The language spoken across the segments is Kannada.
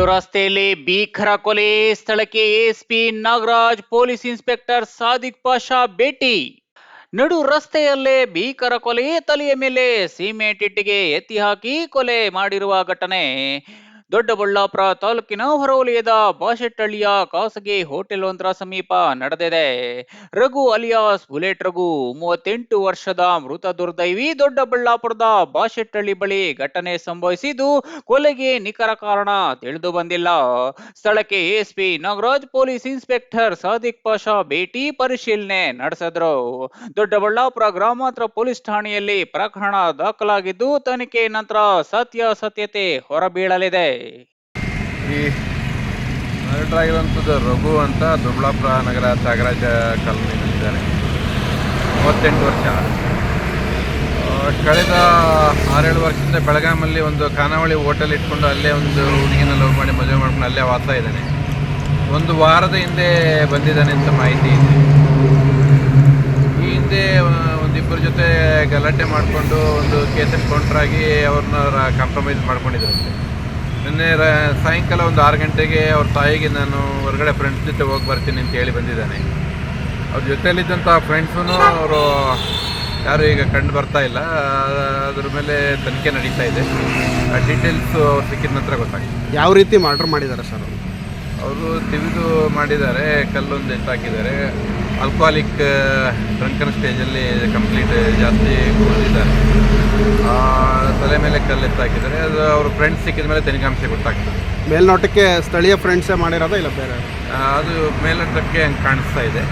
ರಸ್ತೆಯಲ್ಲಿ ಭೀಕರ ಕೊಲೆ. ಸ್ಥಳಕ್ಕೆ SP Nagaraj, police inspector Sadiq Pasha ಭೇಟಿ. ನಡು ರಸ್ತೆಯಲ್ಲೇ ಭೀಕರ ಕೊಲೆ ತಲೆಯ ಮೇಲೆ ಸಿಮೆಂಟ್ ಇಟ್ಟಿಗೆ ಎತ್ತಿ ಹಾಕಿ ಕೊಲೆ ಮಾಡಿರುವ ಘಟನೆ. ದೊಡ್ಡಬಳ್ಳಾಪುರ ತಾಲೂಕಿನ ಹೊರವಲಯದ ಬಾಶೆಟ್ಟಳ್ಳಿಯ ಖಾಸಗಿ ಹೋಟೆಲ್ ಒಂದರ ಸಮೀಪ ನಡೆದಿದೆ. ರಘು ಅಲಿಯಾಸ್ ಬುಲೆಟ್ ರಘು, ಮೂವತ್ತೆಂಟು ವರ್ಷದ ಮೃತ ದುರ್ದೈವಿ ದೊಡ್ಡಬಳ್ಳಾಪುರದ ಬಾಶೆಟ್ಟಳ್ಳಿ ಬಳಿ ಘಟನೆ ಸಂಭವಿಸಿದ್ದು ಕೊಲೆಗೆ ನಿಖರ ಕಾರಣ ತಿಳಿದು ಬಂದಿಲ್ಲ. ಸ್ಥಳಕ್ಕೆ SP Nagaraj, police inspector Sadiq Pasha ಭೇಟಿ ಪರಿಶೀಲನೆ ನಡೆಸಿದ್ರು. ದೊಡ್ಡಬಳ್ಳಾಪುರ ಗ್ರಾಮಾಂತರ ಪೊಲೀಸ್ ಠಾಣೆಯಲ್ಲಿ ಪ್ರಕರಣ ದಾಖಲಾಗಿದ್ದು, ತನಿಖೆ ನಂತರ ಸತ್ಯಾಸತ್ಯತೆ ಹೊರಬೀಳಲಿದೆ. ಈ ಮರ್ಡರ್ ಆಗಿರುವಂಥದ್ದು ರಘು ಅಂತ ದೊಡ್ಡಬಳ್ಳಾಪುರ ನಗರ ತ್ಯಾಗರಾಜ ಕಾಲೋನಿಯಲ್ಲಿದ್ದಾರೆ ಮೂವತ್ತೆಂಟು ವರ್ಷ. ಕಳೆದ ಆರೇಳು ವರ್ಷದಿಂದ ಬೆಳಗಾಮಲ್ಲಿ ಒಂದು ಖಾನಾವಳಿ ಹೋಟೆಲ್ ಇಟ್ಕೊಂಡು ಅಲ್ಲೇ ಒಂದು ಹುಡುಗಿನ ಲವ್ ಮಾಡಿ ಮದುವೆ ಮಾಡ್ಕೊಂಡು ಅಲ್ಲೇ ವಾಸ ಇದ್ದಾನೆ. ಒಂದು ವಾರದ ಹಿಂದೆ ಬಂದಿದ್ದಾನೆ ಅಂತ ಮಾಹಿತಿ ಇದೆ. ಈ ಹಿಂದೆ ಒಂದಿಬ್ಬರ ಜೊತೆ ಗಲಾಟೆ ಮಾಡಿಕೊಂಡು ಒಂದು ಕೇಸಲ್ಲಿ ಕೌಂಟ್ರಾಗಿ ಅವ್ರನ್ನ ಕಾಂಪ್ರಮೈಸ್ ಮಾಡ್ಕೊಂಡಿದ್ರಂತೆ ನಿನ್ನೆ ರ- ಸಾಯಂಕಾಲ ಒಂದು ಆರು ಗಂಟೆಗೆ ಅವ್ರ ತಾಯಿಗೆ ನಾನು ಹೊರಗಡೆ ಫ್ರೆಂಡ್ಸ್ ಜೊತೆ ಹೋಗಿ ಬರ್ತೀನಿ ಅಂತ ಹೇಳಿ ಬಂದಿದ್ದಾನೆ. ಅವ್ರ ಜೊತೆಯಲ್ಲಿದ್ದಂಥ ಫ್ರೆಂಡ್ಸೂ ಅವರು ಯಾರು ಈಗ ಕಂಡು ಬರ್ತಾ ಇಲ್ಲ. ಅದ್ರ ಮೇಲೆ ತನಿಖೆ ನಡೀತಾ ಇದೆ. ಆ ಡೀಟೇಲ್ಸು ಅವ್ರು ಸಿಕ್ಕಿದ ನಂತರ ಗೊತ್ತಾಗಿದೆ ಯಾವ ರೀತಿ ಮರ್ಡರ್ ಮಾಡಿದ್ದಾರೆ ಸರ್ ಅವರು? ಅವರು ತಿವಿದು ಮಾಡಿದ್ದಾರೆ ಕಲ್ಲೊಂದು ಎತ್ತಾಕಿದ್ದಾರೆ. ಆಲ್ಕೋಹಾಲಿಕ್ ಡ್ರಂಕನ್ ಸ್ಟೇಜಲ್ಲಿ ಕಂಪ್ಲೀಟ್ ಜಾಸ್ತಿ ಕುಡಿದಿದ್ದಾರೆ. ಆ, ತಲೆ ಮೇಲೆ ಕಲ್ಲು ಎತ್ತಾಕಿದ್ದಾರೆ ಅದು ಅವ್ರ ಫ್ರೆಂಡ್ಸ್ ಸಿಕ್ಕಿದ ಮೇಲೆ ತನಿಖಾಂಶ ಗೊತ್ತಾಗ್ತದೆ. ಮೇಲ್ನೋಟಕ್ಕೆ ಸ್ಥಳೀಯ ಫ್ರೆಂಡ್ಸೇ ಮಾಡಿರೋದಾ ಇಲ್ಲ ಬೇರೆ? ಅದು ಮೇಲ್ನೋಟಕ್ಕೆ ಹಂಗೆ ಕಾಣಿಸ್ತಾ ಇದೆ.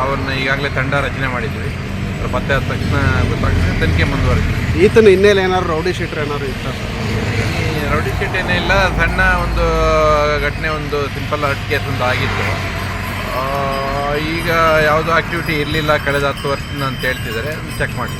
ಅವ್ರನ್ನ ಈಗಾಗಲೇ ತಂಡ ರಚನೆ ಮಾಡಿದ್ವಿ. ಅವ್ರ ಪತ್ತೆ ಆದ ತಕ್ಷಣ ಗೊತ್ತಾಗ್ತದೆ. ತನಿಖೆ ಮುಂದುವರೆದಿದೆ ಈತನ ಹಿನ್ನೆಲೆ ಏನಾದ್ರು ರೌಡಿ ಶೀಟ್ರ್ ಏನಾದ್ರು ಇತ್ತ ಈ ರೌಡಿ ಶೀಟ್ ಏನೇ ಇಲ್ಲ ಸಣ್ಣ ಒಂದು ಘಟನೆ ಒಂದು ಸಿಂಪಲ್ ಹಟ್ ಕೇಸ್ ಒಂದು ಆಗಿತ್ತು. ಈಗ ಯಾವುದೋ ಆಕ್ಟಿವಿಟಿ ಇರಲಿಲ್ಲ ಕಳೆದ ಹತ್ತು ವರ್ಷದಿಂದ ಅಂತ ಹೇಳ್ತಿದ್ದಾರೆ ಚೆಕ್ ಮಾಡಿ.